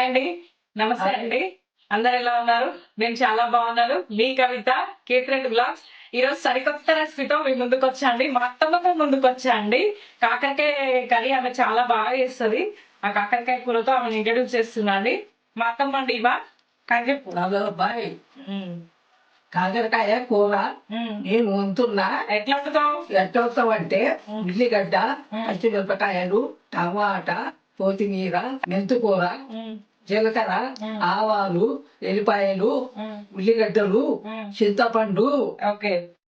Hi అండి. నమస్తే అండి. అందరు ఎలా ఉన్నారు? నేను చాలా బాగున్నాను. మీ కవిత కేతిరెడ్డి బ్లాగ్స్. ఈ రోజు సరికొత్త రెసిపీతో మీ ముందుకు వచ్చా అండి. మా అత్తమ్మతో ముందుకు వచ్చా అండి. కాకరకాయ కర్రీ ఆమె చాలా బాగా చేస్తుంది. ఆ కాకరకాయ కూరతో ఆమెను ఇంట్రడ్యూస్ చేస్తున్నా అండి. మా అత్తమ్మ అండి ఇవా? ఉమ్, కాకరకాయ కూర. నేను వంతున్నా ఎట్లా వండుతావు? ఎట్టవుతావంటే ఉల్లిగడ్డ పచ్చిమిరపకాయలు టమాటా కొత్తిమీర మెంతుకూర జీలకర్ర. ఆవాలు ఎల్లిపాయలు ఉల్లిగడ్డలు. చింతపండు ఓకే.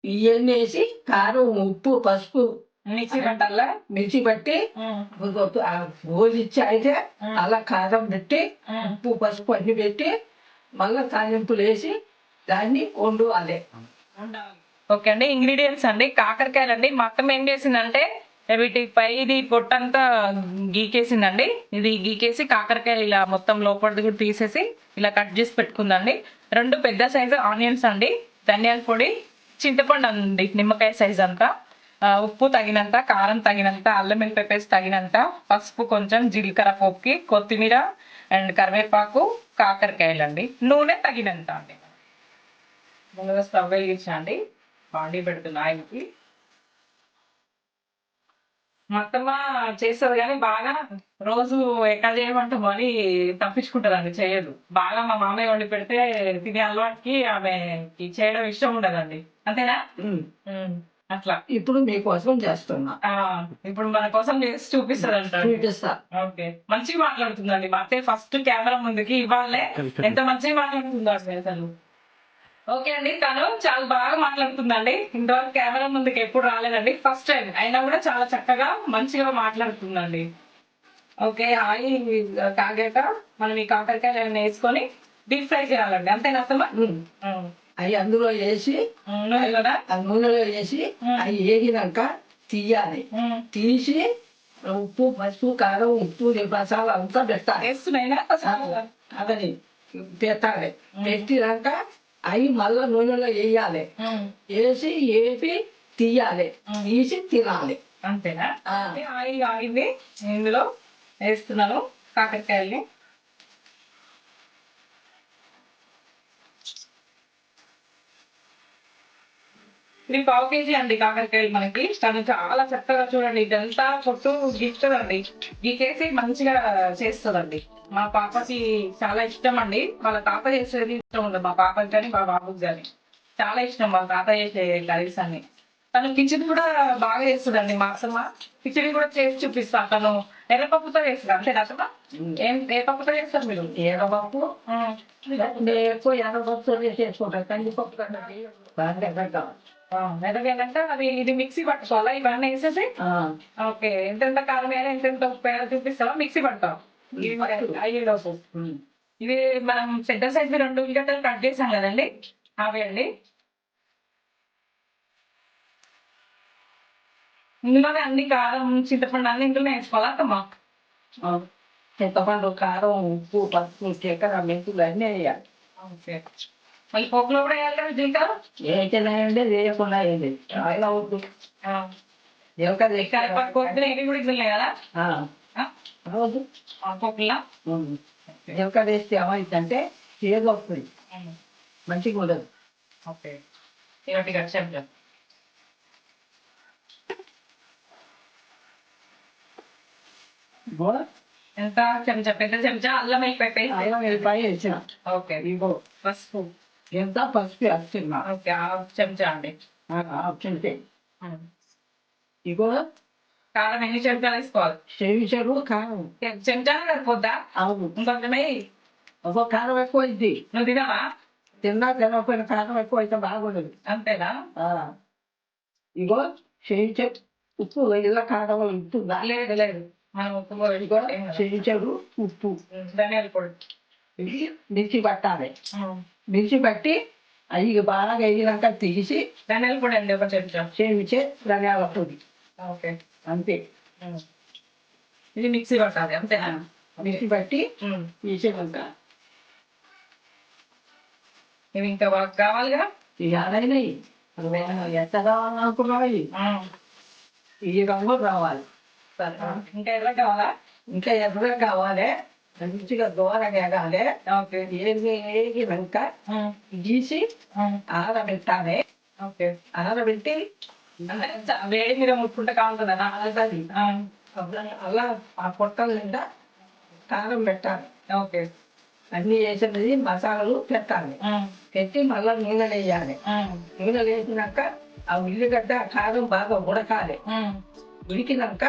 ఇవన్నీ వేసి కారం ఉప్పు పసుపు మిక్సీ పట్టాలా? మిర్చి పట్టి ఉమ్, ఓలిచ్చి అయితే. అలా కారం పెట్టి. ఉప్పు పసుపు అన్ని పెట్టి మళ్ళీ తాలింపులు వేసి దాన్ని వండువాలి ఓకే అండి. ఇంగ్రీడియంట్స్ అండి. కాకరకాయలు అండి మా అత్తమ్మ ఏం చేసిందంటే వీటి పై ఇది పొట్టంతా గీకేసిందండి. ఇది గీకేసి కాకరకాయ ఇలా మొత్తం లోపలిది కూడా తీసేసి ఇలా కట్ చేసి పెట్టుకుందండి. రెండు పెద్ద సైజు ఆనియన్స్ అండి. ధనియాల పొడి చింతపండు అండి నిమ్మకాయ సైజ్ అంతా. ఉప్పు తగినంత కారం తగినంత అల్లం వెల్లుల్లి పేస్ట్ తగినంత పసుపు కొంచెం జీలకర్ర పోపుకి కొత్తిమీర అండ్ కరివేపాకు కాకరకాయలు అండి నూనె తగినంత అండి. ముందుగా స్టవ్ వేయించండి అండి బాండీ పెడుతున్నాయికి మొత్తమా చేస్తుంది కానీ బాగా రోజు ఎక్కడ చేయమంటాం అని తప్పించుకుంటారండి చేయదు. బాగా మా మామయ్య వండి పెడితే తినే అలవాటుకి ఆమెకి చేయడం ఇష్టం ఉండదండి. అంతేనా? అట్లా. ఇప్పుడు మీకోసం చేస్తున్నా. ఆ ఇప్పుడు మన కోసం చేసి చూపిస్తుంది చూపిస్తా. ఓకే. మంచిగా మాట్లాడుతుందండి. మా అత్తయ్య ఫస్ట్ కెమెరా ముందుకి ఇవ్వాలే. ఎంత మంచిగా మాట్లాడుతుందో అసలు. ఓకే అండి. తను చాలా బాగా మాట్లాడుతుందండి. ఇంతవరకు కెమెరా ముందుకి ఎప్పుడు రాలేదండి. ఫస్ట్ టైం అయినా కూడా చాలా చక్కగా మంచిగా మాట్లాడుతుందండి. ఓకే ఆయిల్ కాగాక మనం ఈ కాకరకాయలు వేసుకొని డీప్ ఫ్రై చేయాలండి. అంతేనా అత్తమ్మ? మ్మ్. అవి అందులో వేసి నూనెలోనా? నూనెలో వేసి. అవి వేగినాక తీయాలి. తీసి ఉప్పు పసుపు కారం ఉప్పు మసాలా అంతా పెట్టాలి. వేస్తున్నాయినా? అదని పెట్టాలి. పెట్టినాక అవి మళ్ళా నూనెలో వేయాలి. వేసి వేపి తీయాలి. తీసి తినాలి. అంతేనా? ఆయిల్ ఆగింది ఇందులో వేస్తున్నాను. కాకరకాయల్ని. ఇది పావు కేజీ అండి కాకరకాయలు మనకి. తను చాలా చక్కగా చూడండి ఇదంతా పొట్టు గీస్తుందండి గీకేసి మంచిగా చేస్తుందండి. మా పాపకి చాలా ఇష్టం అండి. వాళ్ళ తాత చేసేది ఇష్టం ఉండదు. మా పాపకి కానీ మా బాబుకి కానీ. చాలా ఇష్టం వాళ్ళ తాత చేసే కర్రీస్ అన్ని. తను కిచెన్ కూడా బాగా చేస్తుందండి. మా అసలు కిచెన్ కూడా చేసి చూపిస్తా. తను ఎర్రపప్పుతో చేస్తుంది. అంతే అసలు? ఏం ఏ పప్పుతో చేస్తారు మీరు? ఎర్రపప్పు. ఎక్కువ ఎర్రపప్పు చేసుకుంటాను కందిపప్పు కన్నా అది ఇది మిక్సీ పట్టుకోవాలా ఇవన్నీ వేసేసి ఓకే ఎంతెంత కారం వేయాలి ఎంతెంత ఉప్పు వేయాలి చూపిస్తావా? మిక్సీ ఇది అయ్యేలోపు ఇది మనం పెద్ద సైజు రెండు ఉల్లిగడ్డలు కట్ చేసాం కదండి? అవి అండి. ఇందులోనే అన్ని కారం చింతపండు అన్ని ఇందులోనే వేసుకోవాలా అత్తమ్మా? చింతపండు కారం ఉప్పు పసుపు చక్కెర మెంతులు అన్నీ వేయాలి. మళ్ళీ పోపులో కూడా వేయాలి కదా జీలకర్ర ఏంటంటే వేయకుండా వేయాలి చాలా వద్దు. ఆ, జీలకర్ర కరివేపాకు కొద్దిగా ఇవి కూడా ఇందులో కదా వద్దు. వేస్తే ఏమైందంటే చేదు వస్తుంది. మంచిగా ఉండదు. ఓకే. ఇరవై ఎంత? చెంచా? పెద్ద చెంచా? అల్లం అయిపోయి అల్లం వెల్లిపాయ వేసిన. ఓకే. ఇగో. పసుపు. ఎంత పసుపు వేస్తున్నా. ఓకే హాఫ్ చెంచా అండి. ఆప్షన్ ఉమ్. ఇగో కారం ఎన్ని చెంచాలు వేసుకోవాలి? చెవిచరు కారం. చెంచా సరిపోద్దా అవును. ఇంకొంచెమే ఒక కారం ఎక్కువ అయింది నువ్వు తినవా? తిన్నా తినకపోయిన కారం ఎక్కువ అయితే బాగుండదు. అంతేనా. ఇగో చెవిచరు ఉప్పు ఇలా కారం ఉంటుందా? లేదు లేదు. మనం ఉప్పు కూడా ఇగో ఉప్పు. ధనియాల పొడి. ఇది మిర్చి పట్టాలి. మిర్చి పట్టి అవి బాగా వేగినాక తీసి ధనియాల పొడి అండి ఒక చెంచా. చేయించే ధనియాల పొడి. ఓకే. అంతే. ఇది మిక్సీ పట్టాలి అంతేనా మిర్చి పట్టి. తీసేదాక. ఇవి ఇంకా బాగా కావాలిగా? ఇవ్వాలని ఎంత కావాలనుకున్నాయి. ఈ రంగు రావాలి. ఇంకా ఎర్ర కావాలా? ఇంకా ఎర్రగా కావాలి. మంచిగా దూరం ఎగాలి ఓకే ఏగి ఉమ్, గీసి ఆరబెట్టాలి ఓకే ఆరబెట్టి వేడి మీద ముట్టుకుంటే కాలుతుందా అలగది అలా ఆ పొట్టల నిండా కారం పెట్టాలి ఓకే అన్ని వేసినది మసాలాలు పెట్టాలి పెట్టి మళ్ళీ నూనె వేయాలి నూనె వేసినాక ఆ ఉల్లిగడ్డ కారం బాగా ఉడకాలి. ఉడికినాక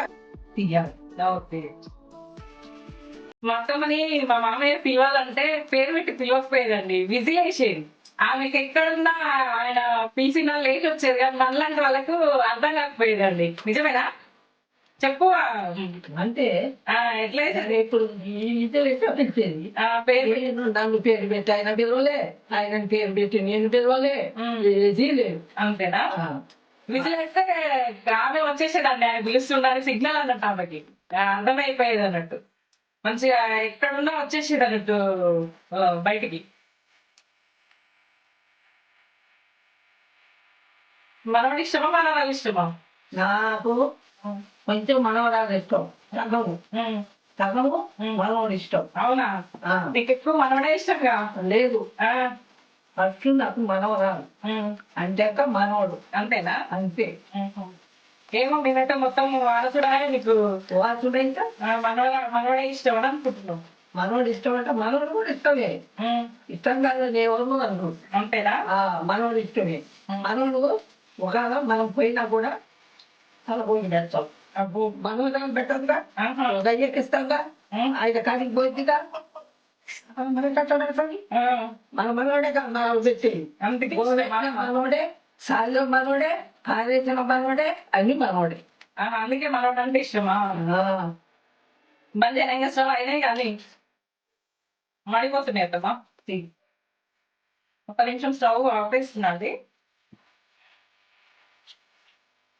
తీయాలి ఓకే మా అత్తమ్మని మా మామయ్య పిలవాలంటే పేరు పెట్టి పిలవకపోయేదండి. విజిల్ వేసేది ఆమెకి ఎక్కడున్నా ఆయన పీసిన లేట్ వచ్చేది కానీ మనలాంటి వాళ్ళకు అర్థం కాకపోయేదండి. నిజమేనా? చెప్పు. అంటే ఆ, ఎట్లా వేసేది? సరే ఇప్పుడు పేరు నన్ను పేరు పెట్టి ఆయన పిలవలే. ఆయన పేరు పెట్టి నేను పిలవలే. ఏది లేదు. అంతేనా? విజిల్ వేస్తే ఆమె వచ్చేసేదండి. ఆయన పిలుస్తుండాలి సిగ్నల్ అన్నట్టు ఆమెకి. అర్థమైపోయేది అన్నట్టు. మంచిగా ఎక్కడున్నా వచ్చేసేది అన్నట్టు బయటికి. మనవాడి ఇష్టమా మనవాళ్ళు ఇష్టమా నాకు కొంచెం మనవరాలు ఇష్టం. సగము ఉమ్. మనవడు ఇష్టం. అవునా? నీకు ఎక్కువ మనవడే ఇష్టంగా? లేదు. ఫస్ట్ నాకు మనవరాలు. అంటాక మనవడు. అంతేనా? అంతే. ఏమో మీరైతే మొత్తం వారసుడా నీకు. వాసుడైతే ఆ, మనవడ మనవడే ఇష్టం అని అనుకుంటున్నావు. మనవడు ఇష్టం అంటే మనవడు కూడా ఇష్టమే. ఇష్టం కాదు దేవుడు అన్ను అంతేనా? ఆ మనవడు ఇష్టమే. మనవడు ఒకవేళ మనం పోయినా కూడా తల పోయి పెడతాం. అబ్బో. మనవడు పెట్టదుగా ఆహా. దయ్యకి ఇస్తాంగా ఉమ్, ఆయన కాడికి పోయిందిగా మన కట్టడానికి ఆ, మన మనవడే కదా మనవడు పెట్టేది అందుకే సాల్లో మనవడే కారేసిన మనవడే అన్ని మనవడే ఆహా, అందుకే మనవడు అంటే ఇష్టమా? అయినా స్టవ్ అయినాయి కానీ మడిపోతున్నాయి అత్తమ్మా. ఒక నిమిషం స్టవ్ ఆపేస్తుందండి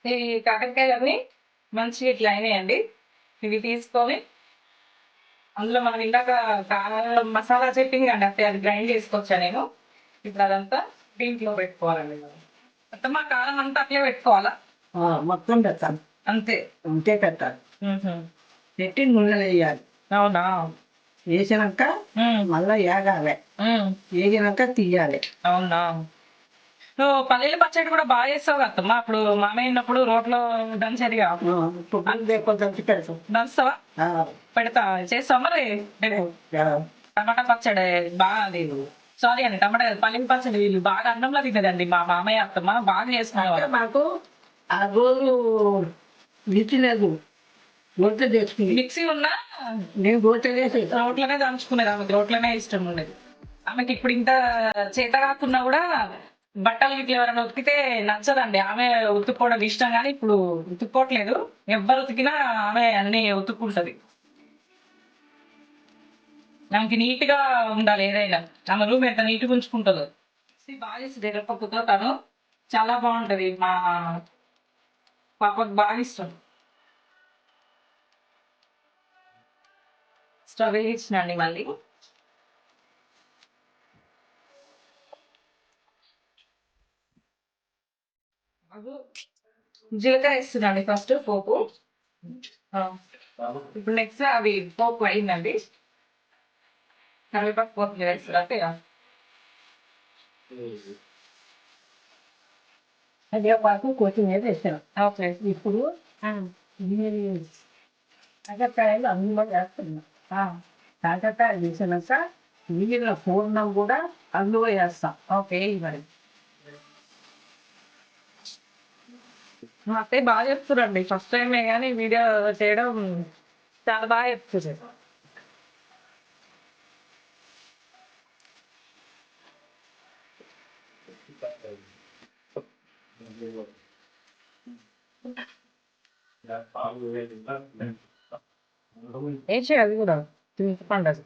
ఈ కాకరకాయలన్నీ మంచిగా ఇట్లా అయినాయండి. ఇవి తీసుకొని అందులో మనం ఇందాక కారం మసాలా చెప్పింది అండి అంతే అది గ్రైండ్ చేసుకోవచ్చా నేను? ఇప్పుడు అదంతా దీంట్లో పెట్టుకోవాలండి మనం. అత్తమ్మ కారం అంతా అట్లే పెట్టుకోవాలా? ఆ, మొత్తం పెట్టాలి. అంతే. అంతే పెట్టాలి. పెట్టి నూనె వేయాలి. అవునా? వేసినాక. మళ్ళా ఏగాలి. మ్మ్. వేగినాక తీయాలి. అవునా? నువ్వు పల్లీల పచ్చడి కూడా బాగా చేస్తావు కదమ్మా అప్పుడు మామయ్య ఉన్నప్పుడు రోట్లో దంచేదిగా? ఆ, కొంచెం పెడతాం. దంచుతావా? ఆ, పెడతా. చేస్తావా మరి? ఆ, టమాటా పచ్చడి బాగా అది. సారీ అండి టమాటా కాదు, పల్లీల పచ్చడి వీళ్ళు బాగా అన్నంలో తినదండి మా మామయ్య అత్తమ్మ బాగా చేసుకునేవారు మాకు ఆ రోజు విచ్చిలేదు రొట్టె తెచ్చుకుంది మిక్సీ ఉన్నా నేను రొట్టె చేసి రోట్లోనే దంచుకునేది ఆమెకి రోట్లోనే ఇష్టం ఉండేది. ఆమెకి ఇప్పుడు ఇంత చేత కాకున్నా కూడా బట్టలు ఇట్లా ఎవరైనా ఉతికితే నచ్చదండి. ఆమె ఉతుక్కోవడం ఇష్టం కానీ ఇప్పుడు ఉతుక్కోవట్లేదు. ఎవ్వరు ఉతికినా ఆమె అన్ని ఉతుక్కుంటది. మనకి నీట్గా ఉండాలి ఏదైనా. ఆమె రూమ్ ఎంత నీట్గా ఉంచుకుంటుందో బాగా చేస్తుంది తను చాలా బాగుంటది. మా పాపకు బాగా ఇష్టం. స్టవ్ వేయించినండి మళ్ళీ. జీలకర్ర ఇస్తున్నాండి ఫస్ట్ పోపు. ఇప్పుడు నెక్స్ట్ అవి పోపు అయిందండి కరివేపాకు పోపు మీద వేస్తారు అంతే అదే పాకు కొత్తిమీర వేసాను ఓకే ఇప్పుడు ఈ కాకరకాయలు అందులో వేస్తున్నా కాకరకాయలు వేసినాక మిగిలిన పూర్ణం కూడా అందులో వేస్తాం ఓకే మరి మా అత్తయ్య బాగా చెప్తురండి ఫస్ట్ టైమే కానీ వీడియో చేయడం చాలా బాగా చెప్తున్నారు ఏం చేయాలి కూడా? పండదు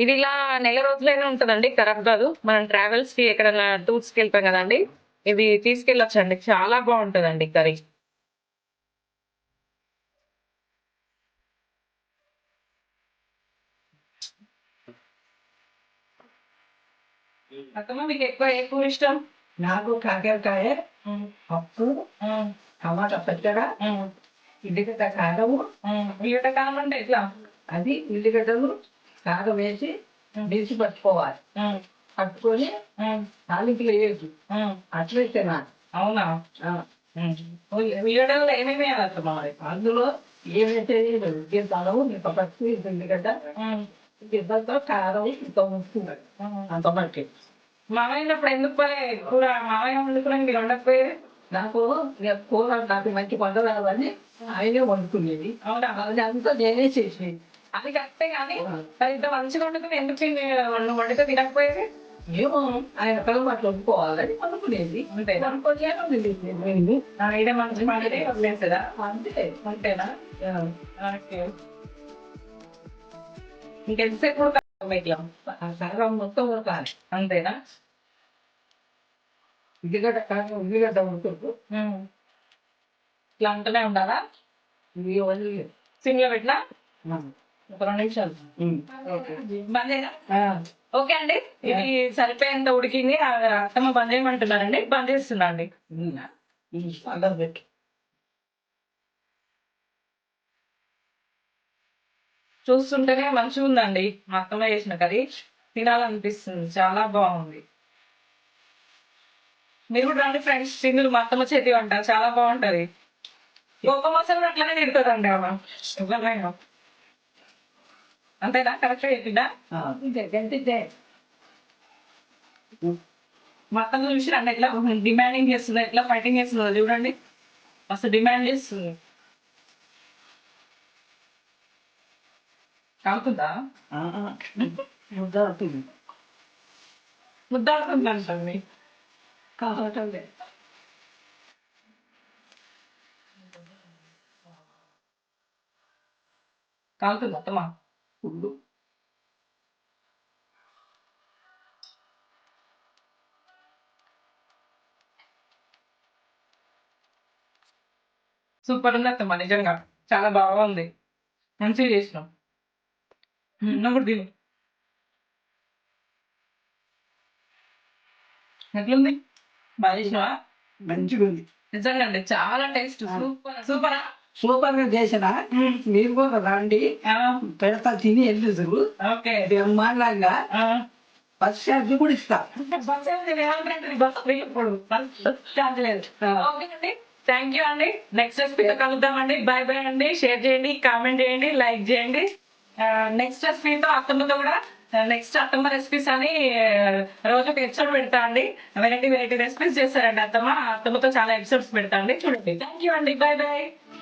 ఇది ఇలా నెల రోజులైనా ఉంటుందండి ఖరాబ్ కాదు. మనం ట్రావెల్స్కి ఎక్కడైనా టూర్స్కి వెళ్తాం కదండి. ఇది తీసుకెళ్ళొచ్చండి. చాలా బాగుంటుందండి కర్రీ. అత్తమ్మ మీకు ఎక్కువ కూర ఇష్టం? నాకు కాకరకాయ పప్పు టమాటా పచ్చడ ఉల్లిగడ్డ కారము. ఉల్లిగడ్డ కారం అంటే ఎట్లా? అది ఉల్లిగడ్డలు కారం వేసి మిర్చి పట్టుకోవాలి. పట్టుకొని తాలింపు వేయద్దు. అట్లే తినాలి. అవునా? ఉల్లిగడ్డలో ఏమేమి వేయాలి అందులో ఏమైతే గింతలు ఇంత పచ్చి ఉల్లిగడ్డ గింతంతో కారం ఇంత ఉప్పు. అంత మట్టి మామయ్య అప్పుడు ఎందుకు పోయి కూర మామయ్య వండుకున్నా మీరు వండకపోయేది నాకు కూర నాకు మంచి వంట రాదని ఆయనే వండుకునేది. అవునా? అది అంతా నేనే చేసేది. అది కరెక్టే కానీ అది ఇంత మంచిగా వండుకుని ఎందుకు నువ్వు వండితే తినకపోయేది? ఏమో ఆయన పిల్లలు అట్లా వండుకోవాలని అనుకునేది అంతేనా? అనుకోలేదు ఆ, ఇదే మంచి పని వదిలేస్తుందా అంతే. అంతేనా? ఇంకెంతసేపు ఆ కారం మొత్తం ఉడకాలి అంతేనా ఉల్లిగడ్డ కారం ఉల్లిగడ్డ ఉడుకుతూ ఇట్లా అంటూనే ఉండాలా వదిలి సిమ్లో పెట్టినా ఒక రెండు నిమిషాలు. బంద్ ఓకే అండి ఇది సరిపోయేంత ఉడికింది అత్తమ్మ బంద్ చేయమంటున్నారండి బంద్ చేస్తున్నా అండి అందరు పెట్టు చూస్తుంటేనే మంచిగా ఉందండి మా అత్తమ్మ చేసిన కర్రీ తినాలనిపిస్తుంది. చాలా బాగుంది. మీరు కూడా రండి ఫ్రెండ్స్. తిందులు మా అత్తమ్మ చేతి వంట చాలా బాగుంటది. గొప్ప మసాలా కూడా అట్లనే తింటుందండి ఆమె. ఎవరినైనా అంతేనా? కరెక్ట్ చెప్పిందా? ఆ, ఇంతే గంటే మా అత్తమ్మ చూసి రండి ఎట్లా డిమాండింగ్ చేస్తుంది ఎట్లా ఫైటింగ్ చేస్తుందో చూడండి. మస్తు డిమాండ్ చేస్తుంది. కాలుతుందా ముద్ద అవుతుంది ముద్దాడుతుందంటండి కావటం లేదు. కాలుతుంది సూపర్ ఉంది అత్తమ్మ నిజంగా. చాలా బాగుంది. మంచిగా చేసినాం కూడా తిను ఎట్లుంది? బాగా చేసినావా? మంచిగా ఉంది. నిజంగా అండి చాలా టేస్ట్ సూపర్ సూపరా సూపర్? గా చేసిన మీరు కూడా రండి. పెడతా తిని వెళ్ళుదురు ఓకే. బ్రహ్మాండంగా. ఫస్ట్ ఛార్జ్ కూడా ఇస్తా. థ్యాంక్ యూ అండి. నెక్స్ట్ రెసిపీతో కలుద్దామండి. బాయ్ బాయ్ అండి. షేర్ చేయండి కామెంట్ చేయండి లైక్ చేయండి. నెక్స్ట్ రెసిపీతో అత్తమ్మతో కూడా నెక్స్ట్ అత్తమ్మ రెసిపీస్ అని రోజు ఒక ఎపిసోడ్ పెడతా అండి. వెరైటీ వెరైటీ రెసిపీస్ చేస్తారండి అత్తమ్మ. అత్తమ్మతో చాలా ఎపిసోడ్స్ పెడతా అండి. చూడండి. థ్యాంక్ యూ అండి. Bye bye